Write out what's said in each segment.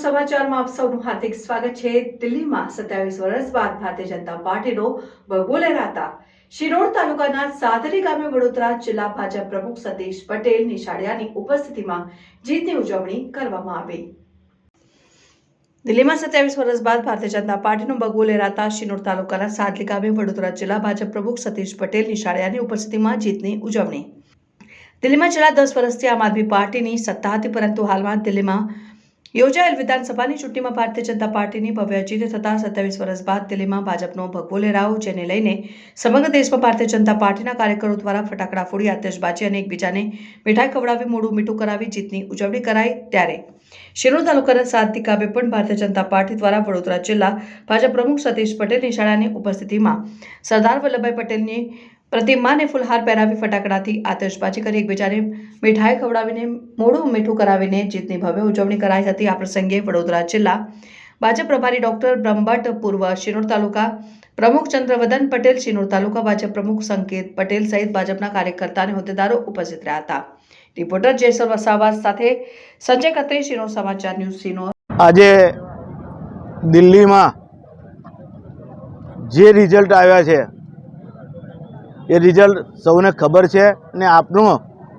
સમાચારમાં આપ સૌનું સ્વાગત છે. દિલ્હીમાં સત્યાવીસ વર્ષ બાદ ભારતીય જનતા પાર્ટીનો ભગવો લહેરાતા શિરોડ તાલુકાના સાદરી ગામે વડોદરા જિલ્લા ભાજપ પ્રમુખ સતીશ પટેલ નિશાળિયાની ઉપસ્થિતિમાં જીતની ઉજવણી કરવામાં આવી. દિલ્હીમાં સત્યાવીસ વર્ષ બાદ ભારતીય જનતા પાર્ટીનો ભગવો લહેરાતા શિનોર તાલુકાના સાદલી ગામે વડોદરા જિલ્લા ભાજપ પ્રમુખ સતીશ પટેલની શાળાની ઉપસ્થિતિમાં જીતની ઉજવણી. દિલ્હીમાં છેલ્લા દસ વર્ષથી આમ આદમી પાર્ટીની સત્તા હતી, પરંતુ હાલમાં દિલ્હીમાં યોજાયેલ વિધાનસભાની ચૂંટણીમાં ભારતીય જનતા પાર્ટીની ભવ્ય જીત થતાં સત્યાવીસ વર્ષ બાદ દિલ્હીમાં ભાજપનો ભગવો લહેરાવો જેને લઈને સમગ્ર દેશમાં ભારતીય જનતા પાર્ટીના કાર્યકરો દ્વારા ફટાકડા ફોડી, આતશબાજી અને એકબીજાને મીઠાઈ ખવડાવી, મોડું મીઠું કરાવી, જીતની ઉજવણી કરાઈ ત્યારે. શિરોડ તાલુકાના સાત કાબે પણ ભારતીય જનતા પાર્ટી દ્વારા વડોદરા જિલ્લા ભાજપ પ્રમુખ સતીશ પટેલની શાળાની ઉપસ્થિતિમાં સરદાર વલ્લભભાઈ પટેલની પ્રતિમાને ફૂલહાર પહેરાવી ફટાકડાથી આતશબાજી કરી એકબીજાને મીઠાઈ ખવડાવીને, મોડું મીઠું કરાવીને જીતની ભવ્ય ઉજવણી કરાઈ હતી. આ પ્રસંગે વડોદરા જિલ્લા ભાજપ પ્રભારી ડોક્ટર બ્રહ્મભટ્ટ પૂર્વ શિનોર તાલુકા પ્રમુખ ચંદ્રવદન પટેલ, શિનોર તાલુકા ભાજપ પ્રમુખ સંકેત પટેલ સહિત ભાજપના કાર્યકર્તા અને હોદ્દેદારો ઉપસ્થિત રહ્યા હતા. રિપોર્ટર જેસર વસાવા સાથે સંજય કત્રી, શિનોર સમાચાર ન્યૂઝ શિનોર. આજે દિલ્હીમાં જે રિઝલ્ટ આવ્યા છે એ રિઝલ્ટ સૌને ખબર છે અને આપનો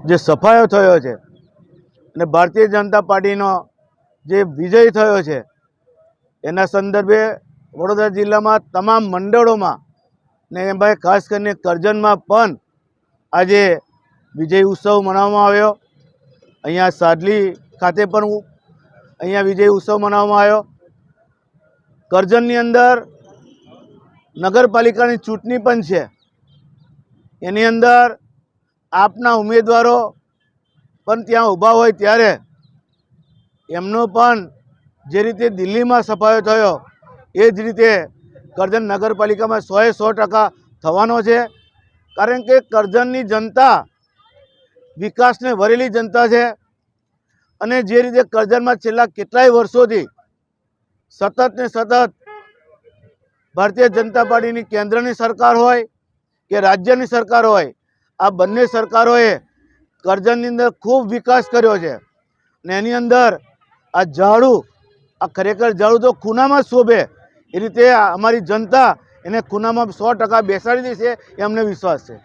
જે સફાયો થયો છે અને ભારતીય જનતા પાર્ટીનો જે વિજય થયો છે, એના સંદર્ભે વડોદરા જિલ્લામાં તમામ મંડળોમાં ને એમાં ખાસ કરીને કરજણમાં પણ આજે વિજય ઉત્સવ મનાવવામાં આવ્યો. અહીંયા સાદલી ખાતે પણ અહીંયા વિજય ઉત્સવ મનાવવામાં આવ્યો. કરજણની અંદર નગરપાલિકાની ચૂંટણી પણ છે. એની અંદર આપના ઉમેદવારો પણ ત્યાં ઊભા હોય ત્યારે એમનો પણ જે રીતે દિલ્હીમાં સફાયો થયો, એ જ રીતે કરજણ નગરપાલિકામાં સોએ સો ટકા થવાનો છે. કારણ કે કરજણની જનતા વિકાસને વરેલી જનતા છે અને જે રીતે કરજણમાં છેલ્લા કેટલાય વર્ષોથી સતત ને સતત ભારતીય જનતા પાર્ટીની કેન્દ્રની સરકાર હોય કે રાજ્યની સરકાર હોય, આ બંને સરકારોએ કરજણની અંદર ખૂબ વિકાસ કર્યો છે. ને એની અંદર આ ઝાડુ, આ ખરેખર ઝાડુ તો ખૂનામાં શોભે. એ રીતે અમારી જનતા એને ખૂનામાં સો ટકા બેસાડી દેશે એ અમને વિશ્વાસ છે.